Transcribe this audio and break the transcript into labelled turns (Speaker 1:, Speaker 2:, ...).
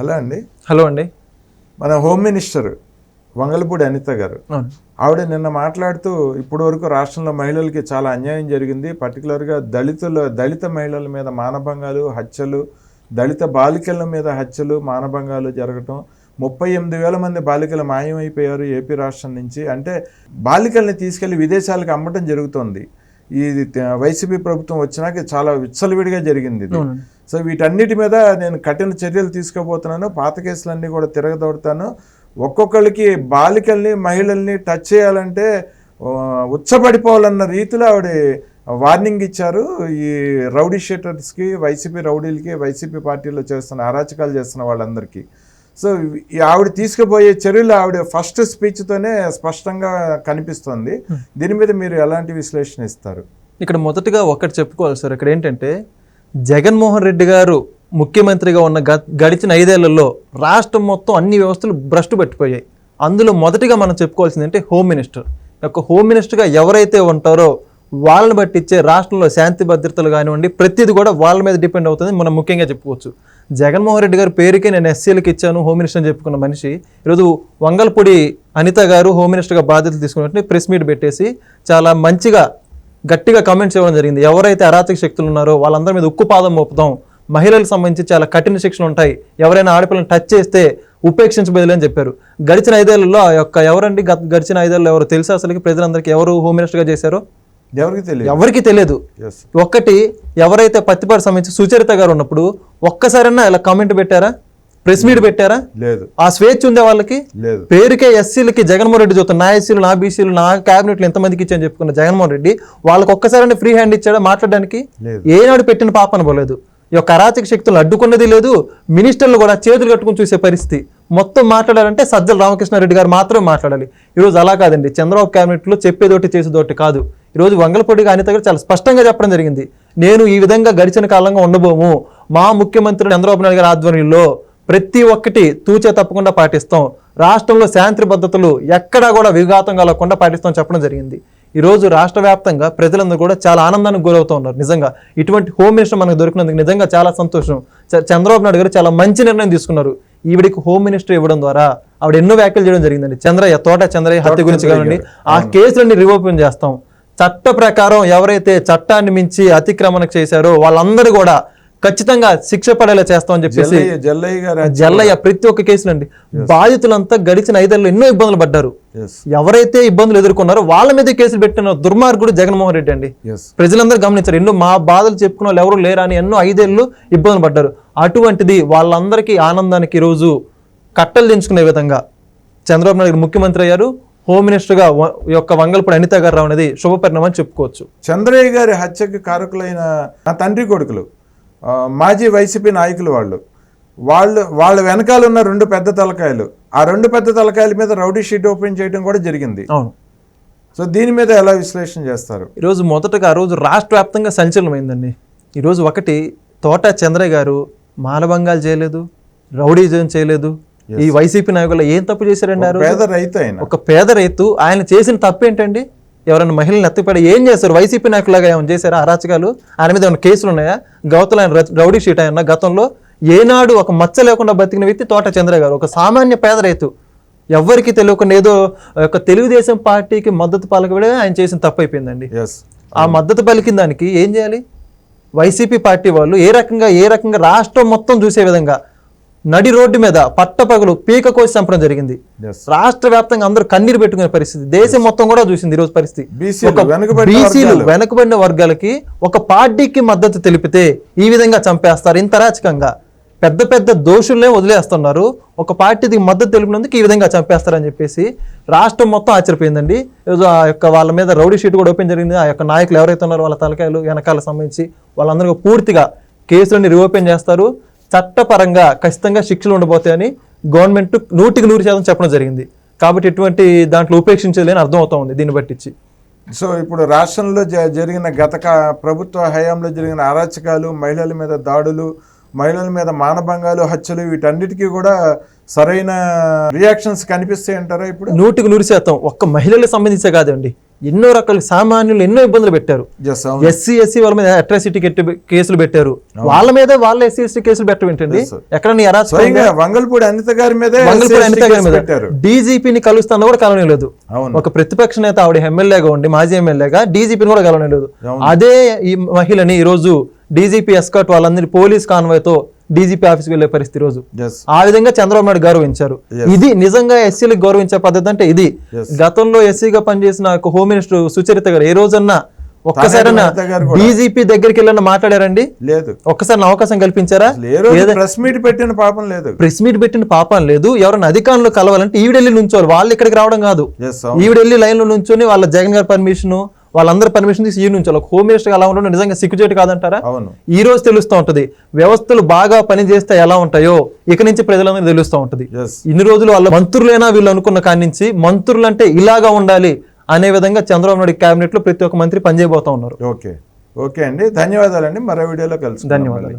Speaker 1: Hello అండి.
Speaker 2: Hello అండి.
Speaker 1: మన హోమ్ మినిస్టర్ వంగలపూడి అనిత గారు. ఆవిడ నిన్న మాట్లాడుతూ ఇప్పటి వరకు రాష్ట్రంలో మహిళలకి చాలా అన్యాయం జరిగింది. పర్టికులర్గా దళితుల దళిత మహిళల మీద మానభంగాలు హత్యలు దళిత బాలికల మీద హత్యలు మానభంగాలు జరగటం. ముప్పై ఎనిమిది వేల మంది బాలికలు మాయమైపోయారు ఏపీ రాష్ట్రం నుంచి. అంటే బాలికల్ని తీసుకెళ్ళి విదేశాలకు అమ్మటం జరుగుతోంది. ఈ త- వైసీపీ ప్రభుత్వం వచ్చినాక ఇది చాలా విచ్చలవిడిగా జరిగింది ఇది. సో వీటన్నిటి మీద నేను కఠిన చర్యలు తీసుకోబోతున్నాను పాత కేసులన్నీ కూడా తిరగదోడతాను. ఒక్కొక్కరికి బాలికల్ని మహిళల్ని టచ్ చేయాలంటే ఉచ్చబడిపోవాలన్న రీతిలో ఆవిడ వార్నింగ్ ఇచ్చారు. ఈ రౌడీ షీటర్స్కి వైసీపీ రౌడీలకి వైసీపీ పార్టీలో చేస్తున్న అరాచకాలు చేస్తున్న వాళ్ళందరికీ. సో ఆవిడ తీసుకుపోయే చర్యలు ఆవిడ ఫస్ట్ స్పీచ్తోనే స్పష్టంగా కనిపిస్తుంది. దీని మీద మీరు ఎలాంటి విశ్లేషణ ఇస్తారు?
Speaker 2: ఇక్కడ మొదటగా ఒకటి చెప్పుకోవాలి సార్. ఇక్కడ ఏంటంటే జగన్మోహన్ రెడ్డి గారు ముఖ్యమంత్రిగా ఉన్న గ- గడిచిన ఐదేళ్ళలో రాష్ట్రం మొత్తం అన్ని వ్యవస్థలు భ్రష్టు పట్టిపోయాయి. అందులో మొదటిగా మనం చెప్పుకోవాల్సింది అంటే హోమ్ మినిస్టర్. యొక్క హోమ్ మినిస్టర్గా ఎవరైతే ఉంటారో వాళ్ళని బట్టి ఇచ్చే రాష్ట్రంలో శాంతి భద్రతలు కానివ్వండి ప్రతిది కూడా వాళ్ళ మీద డిపెండ్ అవుతుంది మనం ముఖ్యంగా చెప్పుకోవచ్చు. జగన్మోహన్ రెడ్డి గారి పేరుకే నేను ఎస్సీలకు ఇచ్చాను హోమ్ మినిస్టర్ అని చెప్పుకున్న మనిషి. ఈరోజు వంగల్పూడి అనిత గారు హోమ్ మినిస్టర్గా బాధ్యతలు తీసుకున్నట్టు ప్రెస్ మీట్ పెట్టేసి చాలా మంచిగా గట్టిగా కామెంట్స్ ఇవ్వడం జరిగింది. ఎవరైతే అరాచక శక్తులు ఉన్నారో వాళ్ళందరి మీద ఉక్కుపాదం మోపుతాం మహిళలకు సంబంధించి చాలా కఠిన శిక్షలు ఉంటాయి. ఎవరైనా ఆడపిల్లని టచ్ చేస్తే ఉపేక్షించబోదులే అని చెప్పారు. గడిచిన ఐదేళ్ళలో ఆ యొక్క ఎవరండి గత- గడిచిన ఐదేళ్ళు ఎవరు తెలుసు అసలుకి? ప్రజలందరికీ ఎవరు హోమ్ మినిస్టర్గా చేశారో?
Speaker 1: ఎవరికి తెలియదు.
Speaker 2: ఎవరికి తెలియదు. ఒక్కటి ఎవరైతే పత్తిపాటి సంబంధించి సుచరిత గారు ఉన్నప్పుడు ఒక్కసారైనా ఇలా కామెంట్ పెట్టారా? ప్రెస్ మీట్ పెట్టారా?
Speaker 1: లేదు.
Speaker 2: ఆ స్వేచ్ఛ ఉందే వాళ్ళకి?
Speaker 1: లేదు.
Speaker 2: పేరుకే ఎస్సీలకి జగన్మోహన్ రెడ్డి చూస్తాం నా ఎస్సీలు నా బీసీలు నా క్యాబినెట్లు ఎంతమందికి ఇచ్చాని చెప్పుకున్న జగన్మోహన్ రెడ్డి వాళ్ళకి ఒక్కసారి ఫ్రీ హ్యాండ్ ఇచ్చాడా మాట్లాడడానికి. ఏనాడు పెట్టిన పాపన పోలేదు ఈ యొక్క అరాచక శక్తులను అడ్డుకున్నది లేదు. మినిస్టర్లు కూడా చేతులు కట్టుకుని చూసే పరిస్థితి. మొత్తం మాట్లాడాలంటే సజ్జల రామకృష్ణారెడ్డి గారు మాత్రమే మాట్లాడాలి. ఈరోజు అలా కాదండి. చంద్రబాబు క్యాబినెట్లో చెప్పేదోటి చేసేదోటి కాదు. ఈరోజు వంగలపొడిగా అనిత గారు చాలా స్పష్టంగా చెప్పడం జరిగింది. నేను ఈ విధంగా గడిచిన కాలంగా ఉండబోము. మా ముఖ్యమంత్రి చంద్రబాబు నాయుడు గారి ఆధ్వర్యంలో ప్రతి ఒక్కటి తూచే తప్పకుండా పాటిస్తాం. రాష్ట్రంలో శాంతి భద్రతలు ఎక్కడా కూడా విఘాతం కలగకుండా పాటిస్తాం చెప్పడం జరిగింది. ఈ రోజు రాష్ట్ర వ్యాప్తంగా ప్రజలందరూ కూడా చాలా ఆనందానికి గురవుతూ ఉన్నారు. నిజంగా ఇటువంటి హోమ్ మినిస్టర్ మనకు దొరికినందుకు నిజంగా చాలా సంతోషం. చంద్రబాబు నాయుడు గారు చాలా మంచి నిర్ణయం తీసుకున్నారు. ఈవిడికి హోమ్ మినిస్టర్ ఇవ్వడం ద్వారా ఆవిడ ఎన్నో వ్యాఖ్యలు చేయడం జరిగిందండి. చంద్రయ్య తోట చంద్రయ్య హత్య గురించి కానివ్వండి ఆ కేసులన్నీ రివోపెన్ చేస్తాం. చట్ట ప్రకారం ఎవరైతే చట్టాన్ని మించి అతిక్రమణ చేశారో వాళ్ళందరూ కూడా ఖచ్చితంగా శిక్ష పడేలా చేస్తామని చెప్పేసి
Speaker 1: జల్లయ్య గారు
Speaker 2: జల్లయ్య ప్రతి ఒక్క కేసులు అండి. బాధితులంతా గడిచిన ఐదేళ్ళు ఎన్నో ఇబ్బందులు పడ్డారు. ఎవరైతే ఇబ్బందులు ఎదుర్కొన్నారో వాళ్ళ మీద కేసులు పెట్టిన దుర్మార్గుడు జగన్మోహన్ రెడ్డి అండి. ప్రజలందరూ గమనించారు. ఎన్నో మా బాధలు చెప్పుకున్న వాళ్ళు ఎవరు లేరా అని ఎన్నో ఐదేళ్ళు ఇబ్బందులు పడ్డారు. అటువంటిది వాళ్ళందరికీ ఆనందానికి ఈరోజు కట్టలు దించుకునే విధంగా చంద్రబాబు నాయుడు ముఖ్యమంత్రి అయ్యారు. హోమ్ మినిస్టర్గా యొక్క వంగల్పూడి అనిత గారు రావడం అనేది శుభపరిణామం అని చెప్పుకోవచ్చు.
Speaker 1: చంద్రయ్య గారి హత్యకి కారకులైన నా తండ్రి కొడుకులు. మాజీ వైసీపీ నాయకులు వాళ్ళు. వాళ్ళు వాళ్ళ వెనకాల ఉన్న రెండు పెద్ద తలకాయలు. ఆ రెండు పెద్ద తలకాయల మీద రౌడీ షీట్ ఓపెన్ చేయడం కూడా జరిగింది.
Speaker 2: అవును.
Speaker 1: సో దీని మీద ఎలా విశ్లేషణ చేస్తారు?
Speaker 2: ఈరోజు మొదటగా ఆ రోజు రాష్ట్ర వ్యాప్తంగా సంచలనమైందండి. ఈరోజు ఒకటి తోట చంద్రయ్య గారు మానభంగాలు చేయలేదు రౌడీజం చేయలేదు. ఈ వైసీపీ నాయకులు ఏం తప్పు చేశారండి
Speaker 1: పేద రైతు అయిన
Speaker 2: ఒక పేద రైతు ఆయన చేసిన తప్పు ఏంటండి? ఎవరైనా మహిళలను ఎత్తిపడి ఏం చేస్తారు? వైసీపీ నాయకులాగా ఏమైనా చేశారా? అరాచకాలు? ఆయన మీద ఏమైనా కేసులు ఉన్నాయా? గౌతల ఆయన రౌడీ షీట్ ఆయన గతంలో ఏనాడు ఒక మచ్చ లేకుండా బతికిన వ్యక్తి తోట చంద్ర గారు ఒక సామాన్య పేద రైతు. ఎవ్వరికి తెలియకుండా ఏదో ఒక తెలుగుదేశం పార్టీకి మద్దతు పలకబడే ఆయన చేసిన తప్పు అయిపోయిందండి.
Speaker 1: ఎస్
Speaker 2: ఆ మద్దతు పలికిన దానికి ఏం చేయాలి? వైసీపీ పార్టీ వాళ్ళు ఏ రకంగా ఏ రకంగా రాష్ట్రం మొత్తం చూసే విధంగా నడి రోడ్డు మీద పట్టపగలు పీక కోసి చంపడం జరిగింది. రాష్ట్ర వ్యాప్తంగా అందరూ కన్నీరు పెట్టుకునే పరిస్థితి. దేశం మొత్తం కూడా చూసింది ఈ రోజు పరిస్థితి
Speaker 1: బీసీలు వెనుకబడిన
Speaker 2: వర్గాలకి ఒక పార్టీకి మద్దతు తెలిపితే ఈ విధంగా చంపేస్తారు ఇంత రాచకంగా. పెద్ద పెద్ద దోషుల్నే వదిలేస్తున్నారు. ఒక పార్టీకి మద్దతు తెలిపినందుకు ఈ విధంగా చంపేస్తారని చెప్పేసి రాష్ట్రం మొత్తం ఆశ్చర్యపోయిందండి. ఈరోజు ఆ యొక్క వాళ్ళ మీద రౌడీ షీట్ కూడా ఓపెన్ జరిగింది. ఆ యొక్క నాయకులు ఎవరైతే ఉన్నారో వాళ్ళ తలకాయలు వెనకాల సంబంధించి వాళ్ళందరూ పూర్తిగా కేసులని రీఓపెన్ చేస్తారు. చట్టపరంగా ఖచ్చితంగా శిక్షలు ఉండబోతాయని గవర్నమెంట్ నూటికి నూరు శాతం చెప్పడం జరిగింది. కాబట్టి ఎటువంటి దాంట్లో ఉపేక్షించలేని అర్థం అవుతా ఉంది దీన్ని బట్టించి.
Speaker 1: సో ఇప్పుడు రాష్ట్రంలో జ- జరిగిన గత ప్రభుత్వ హయాంలో జరిగిన అరాచకాలు మహిళల మీద దాడులు మహిళల మీద మానభంగాలు హత్యలు వీటన్నిటికీ కూడా సరైన రియాక్షన్స్ కనిపిస్తాయి అంటారా ఇప్పుడు?
Speaker 2: నూటికి నూరు శాతం ఒక్క మహిళలకు సంబంధించే కాదండి. ఎన్నో రకాల సామాన్యులు ఎన్నో ఇబ్బందులు పెట్టారు. ఎస్సీ ఎస్సీ వాళ్ళ మీద అట్రాసిటీ కేసులు పెట్టారు. వాళ్ళ మీద వాళ్ళ ఎస్సీ ఎస్టీ కేసులు పెట్టడం ఏంటండి. ఎక్కడ
Speaker 1: వంగల్పూడి అనిత గారి మీదే
Speaker 2: మంగళపూడి
Speaker 1: SC
Speaker 2: అనిత గారి మీద.
Speaker 1: పెట్టారు.
Speaker 2: డీజీపీని కలుస్తాను కూడా కలవలేదు
Speaker 1: అవును.
Speaker 2: ఒక ప్రతిపక్ష నేత ఆవిడ ఎమ్మెల్యేగా ఉండి మాజీ ఎమ్మెల్యేగా డీజీపీని కూడా కలవలేదు
Speaker 1: అవును.
Speaker 2: అదే ఈ మహిళని ఈ రోజు డీజీపీ ఎస్కాట్ వాళ్ళందరి పోలీస్ కాన్వాయ్తో డీజీపీ ఆఫీస్కి వెళ్ళే పరిస్థితి రోజు. ఆ విధంగా చంద్రబాబు నాయుడు గౌరవించారు. ఇది నిజంగా ఎస్సీలకు గౌరవించే పద్ధతి అంటే ఇది. గతంలో ఎస్సీగా పనిచేసిన ఒక హోమ్ మినిస్టర్ సుచరిత గారు ఏ రోజన్నా
Speaker 1: కూడా.
Speaker 2: డీజీపీ దగ్గరికి వెళ్ళిన మాట్లాడారండి?
Speaker 1: లేదు.
Speaker 2: ఒక్కసారి అవకాశం కల్పించారా?
Speaker 1: ప్రెస్ మీట్ పెట్టిన పాపం లేదు.
Speaker 2: ప్రెస్ మీట్ పెట్టిన పాపం లేదు. ఎవరైనా అధికారులు కలవాలంటే ఈవిడెళ్ళి నుంచోవాలి. వాళ్ళు ఇక్కడికి రావడం కాదు. ఈవిడెళ్ళి లైన్లో నుంచొని వాళ్ళ జగన్ గారి పర్మిషన్ వాళ్ళందరూ పర్మిషన్ తీసి ఈ నుంచి హోమ్ మినిస్టర్ అలా ఉండడం నిజంగా సిగ్గుచేటు కాదంటారా?
Speaker 1: అవును.
Speaker 2: ఈ రోజు తెలుస్తూ ఉంటది. వ్యవస్థలు బాగా పనిచేస్తే ఎలా ఉంటాయో ఇక నుంచి ప్రజలందరూ తెలుస్తూ ఉంటది. ఇన్ని రోజులు వాళ్ళ మంత్రులైనా వీళ్ళు అనుకున్న కాడి నుంచి మంత్రులు అంటే ఇలాగా ఉండాలి అనే విధంగా చంద్రబాబు నాయుడు కేబినెట్లో ప్రతి ఒక్క మంత్రి పనిచేయబోతా ఉన్నారు.
Speaker 1: ఓకే. ఓకే అండి. ధన్యవాదాలండి. మరో వీడియోలో కలుసుకుందాం
Speaker 2: ధన్యవాదాలు.